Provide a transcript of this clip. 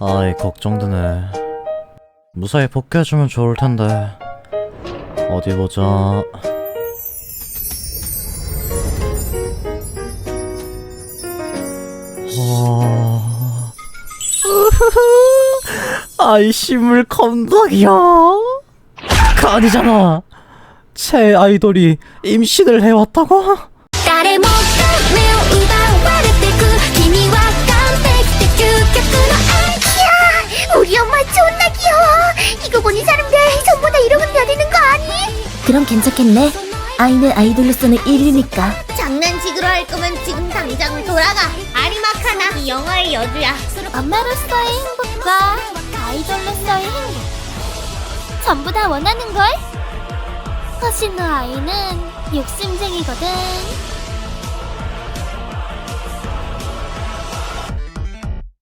아이 걱정되네. 무사히 복귀해주면 좋을 텐데. 어디 보자. 어... 우후후 아이 컴덕이야. 그 아니잖아. 제 아이돌이 임신을 해왔다고? 보니 사람들 전부 다 이러면 되는 거 아니? 그럼 괜찮겠네. 아이는 아이돌로서는 1위니까. 장난식으로 할 거면 지금 당장 돌아가 아리마카나 이 영화의 여주야 엄마로서의 행복과 아이돌로서의 행복. 전부 다 원하는 걸? 허신우 아이는 욕심쟁이거든.